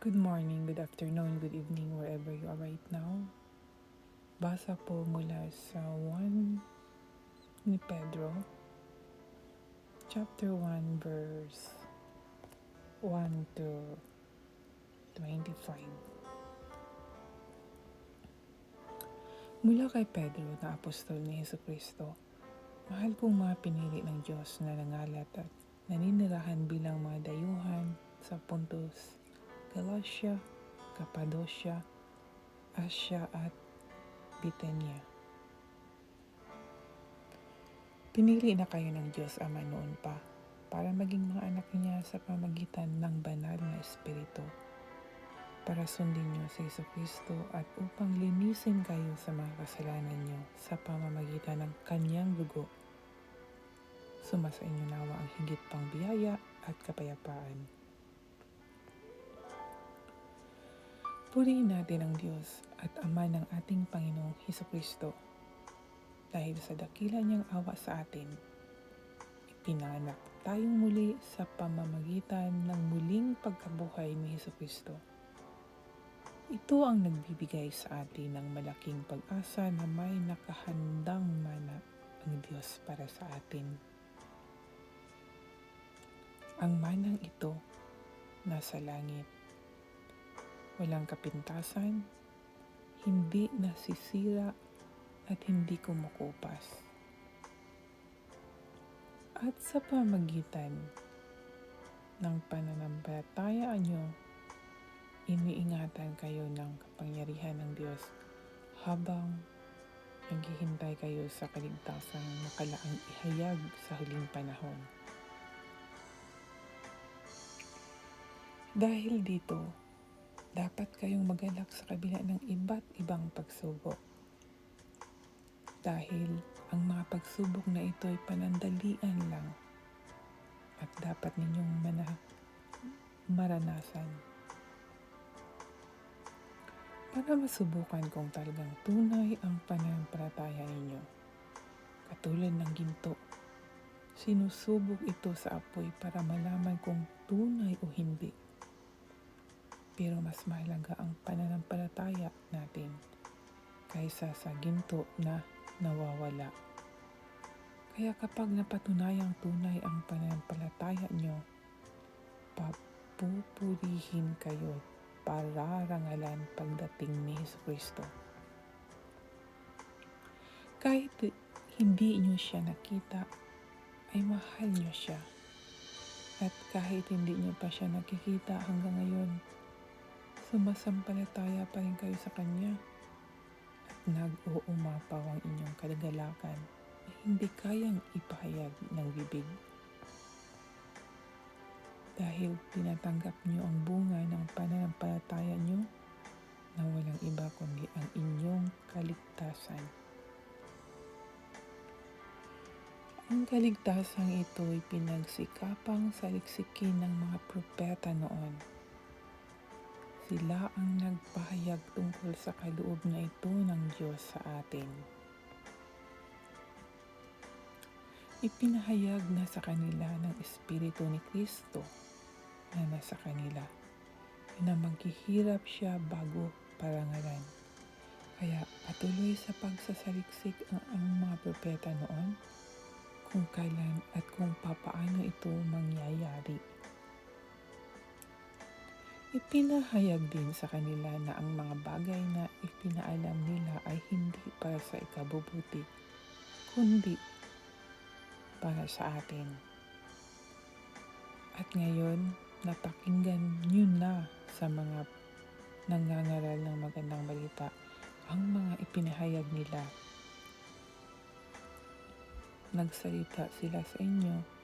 Good morning, good afternoon, good evening, wherever you are right now. Basa po mula sa 1 ni Pedro, chapter 1, verse 1 to 25. Mula kay Pedro na apostol ni Yesu Kristo, mahal kong mga pinili ng Diyos na nangalat at naninirahan bilang mga dayuhan sa Pontus, Galatia, Cappadocia, Asia at Bithynia. Pinili na kayo ng Diyos Ama noon pa para maging mga anak niya sa pamagitan ng banal na Espiritu para sundin niyo sa Yesu Kristo at upang linisin kayo sa mga kasalanan niyo sa pamamagitan ng kanyang dugo. Sumasa inyo nawa ang higit pang biyaya at kapayapaan. Purihin natin ang Diyos at Ama ng ating Panginoong Heso Kristo. Dahil sa dakila niyang awa sa atin, ipinanganak tayong muli sa pamamagitan ng muling pagkabuhay ni Heso Kristo. Ito ang nagbibigay sa atin ng malaking pag-asa na may nakahandang mana ang Diyos para sa atin. Ang manang ito nasa langit. Walang kapintasan, hindi nasisira at hindi kumukupas. At sa pamagitan ng pananampalataya nyo, iniingatan kayo ng kapangyarihan ng Diyos habang naghihintay kayo sa kaligtasang makalaang ihayag sa huling panahon. Dahil dito, dapat kayong magalak sa kabila ng iba't ibang pagsubok. Dahil ang mga pagsubok na ito ay panandalian lang at dapat ninyong mana maranasan para masubukan kung talagang tunay ang pananampalataya ninyo. Katulad ng ginto, sinusubok ito sa apoy para malaman kung tunay o hindi. Pero mas mahalaga ang pananampalataya natin kaysa sa ginto na nawawala. Kaya kapag napatunayang tunay ang pananampalataya nyo, papupurihin kayo pararangalan pagdating ni Yesu Kristo. Kahit hindi nyo siya nakita, ay mahal nyo siya. At kahit hindi nyo pa siya nakikita hanggang ngayon, sumasampalataya pa rin kayo sa Kanya at nag-uumapaw ang inyong kadagalakan na hindi kayang ipahayag ng bibig dahil tinatanggap niyo ang bunga ng pananampalataya niyo na walang iba kundi ang inyong kaligtasan. Ang kaligtasan ito ay pinagsikapang saliksikin ng mga propeta noon. Sila ang nagpahayag tungkol sa kaloob na ito ng Diyos sa atin. Ipinahayag na sa kanila ng Espiritu ni Kristo na nasa kanila na maghihirap siya bago parangalan. Kaya patuloy sa pagsasaliksik ang, ang mga propeta noon kung kailan at kung papaano ito mangyayari. Ipinahayag din sa kanila na ang mga bagay na ipinaalam nila ay hindi para sa ikabubuti, kundi para sa atin. At ngayon, napakinggan nyo na sa mga nangangaral ng magandang balita ang mga ipinahayag nila. Nagsalita sila sa inyo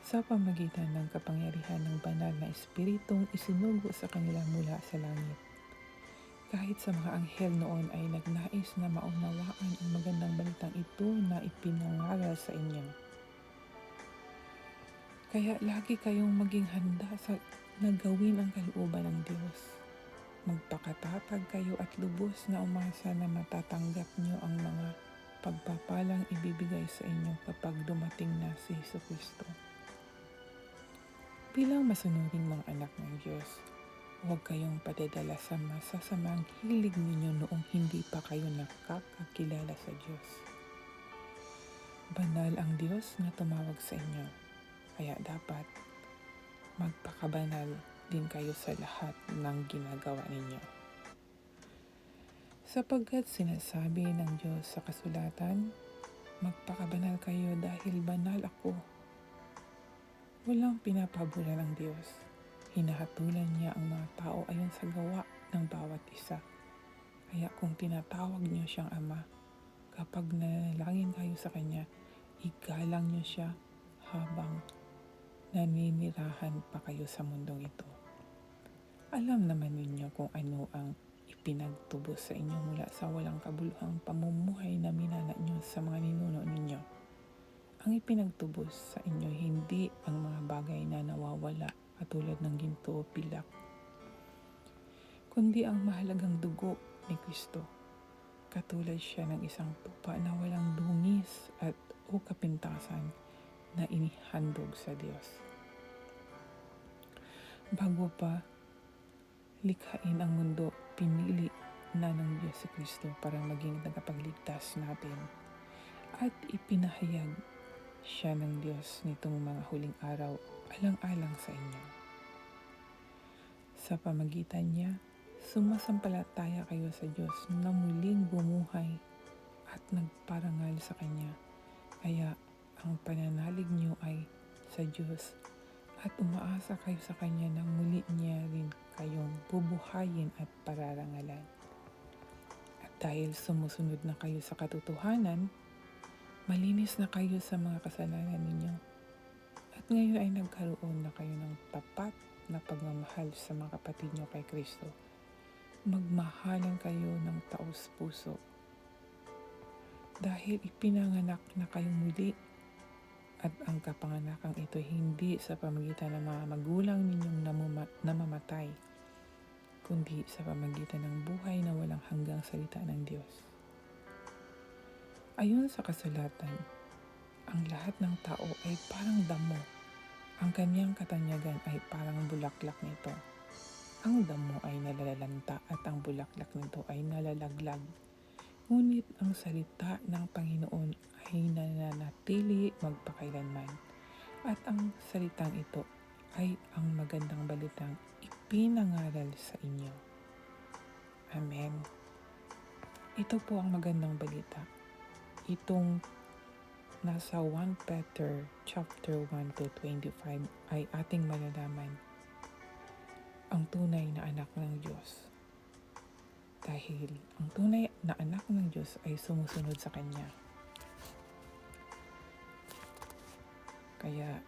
sa pamagitan ng kapangyarihan ng banal na espiritong isinugo sa kanila mula sa langit. Kahit sa mga anghel noon ay nagnais na maunawaan ang magandang balitang ito na ipinangaral sa inyo. Kaya lagi kayong maging handa sa nagawin ang kalooban ng Diyos. Magpakatatag kayo at lubos na umasa na matatanggap niyo ang mga pagpapalang ibibigay sa inyo kapag dumating na si Kristo. Bilang masunuring mga anak ng Diyos, Huwag kayong padadala sa masasamang hilig ninyo noong hindi pa kayo nakakakilala sa Diyos. Banal ang Diyos na tumawag sa inyo, kaya dapat magpakabanal din kayo sa lahat ng ginagawa ninyo. Sapagkat sinasabi ng Diyos sa kasulatan, magpakabanal kayo dahil banal ako. Walang pinapabola ng Diyos. Hinahatulan niya ang mga tao ayon sa gawa ng bawat isa. Kaya kung tinatawag niyo siyang Ama, kapag nanalangin kayo sa Kanya, igalang niyo siya habang naninirahan pa kayo sa mundong ito. Alam naman ninyo kung ano ang ipinagtubos sa inyo mula sa walang kabuluhang pamumuhay na minana niyo sa mga ninuno ninyo. Ang ipinagtubos sa inyo hindi ang mga bagay na nawawala katulad ng ginto o pilak, kundi ang mahalagang dugo ni Kristo. Katulad siya ng isang tupa na walang dungis at o kapintasan na inihandog sa Diyos. Bago pa likhain ang mundo, pinili na ng Diyos si Kristo para maging tagapagligtas natin at ipinahayag siya ng Diyos nitong mga huling araw alang-alang sa inyo. Sa pamagitan niya, sumasampalataya kayo sa Diyos na muling bumuhay at nagparangal sa Kanya. Kaya ang pananalig niyo ay sa Diyos at umaasa kayo sa Kanya na muli niya rin kayong bubuhayin at pararangalan. At dahil sumusunod na kayo sa katotohanan, malinis na kayo sa mga kasalanan ninyo. At ngayon ay nagkaroon na kayo ng tapat na pagmamahal sa mga kapatid nyo kay Kristo. Magmahalan kayo ng taos puso. Dahil ipinanganak na kayong muli at ang kapanganakang ito hindi sa pamagitan ng mga magulang ninyong namuma- namamatay, kundi sa pamagitan ng buhay na walang hanggang salita ng Diyos. Ayon sa kasulatan, ang lahat ng tao ay parang damo. Ang kanyang katanyagan ay parang bulaklak nito. Ang damo ay nalalanta at ang bulaklak nito ay nalalaglag. Ngunit ang salita ng Panginoon ay nananatili magpakailanman. At ang salitang ito ay ang magandang balitang ipinangaral sa inyo. Amen. Ito po ang magandang balita. Itong nasa 1 Peter chapter 1 to 25 ay ating malalaman ang tunay na anak ng Diyos. Dahil ang tunay na anak ng Diyos ay sumusunod sa Kanya. Kaya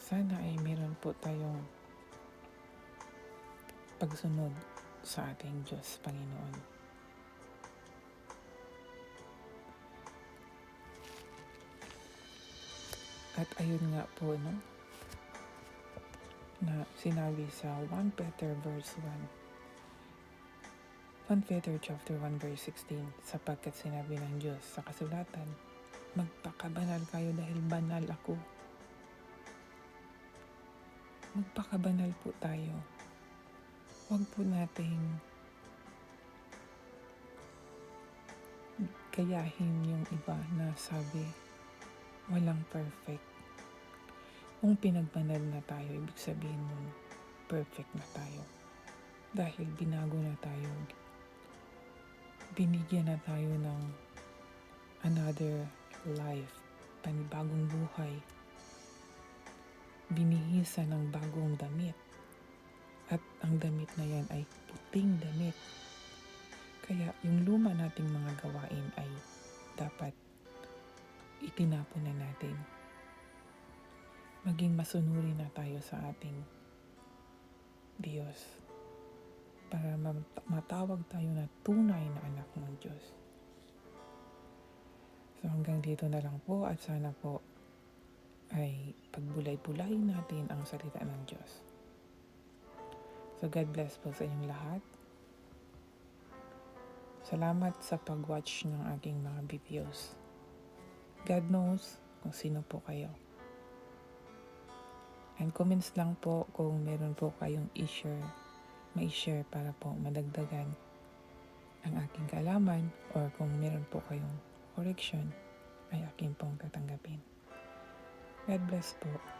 sana ay meron po tayong pagsunod sa ating Diyos, Panginoon. At ayun nga po, no? Na sinabi sa 1 Peter verse 1. 1 Peter chapter 1 verse 16 sapagkat sinabi ng Diyos sa kasulatan magpakabanal kayo dahil banal ako magpakabanal po tayo huwag po nating gayahin yung iba na sabi walang perfect. Kung pinagbanal na tayo ibig sabihin nun perfect na tayo. Dahil binago na tayo. Binigyan na tayo ng another life, panibagong buhay, binihisa ng bagong damit. At ang damit na yan ay puting damit. Kaya yung luma nating mga gawain ay dapat itinapon na natin. Maging masunuri na tayo sa ating Diyos para mat- matawag tayo na tunay na anak ng Diyos. So hanggang dito na lang po at sana po ay pagbulay-bulay natin ang salita ng Diyos. So God bless po sa inyong lahat. Salamat sa pag-watch ng aking mga videos. God knows kung sino po kayo. And comments lang po kung meron po kayong i-share, ma-share para po madagdagan ang aking kalaman or kung meron po kayong correction ay akin pong tatanggapin. God bless po.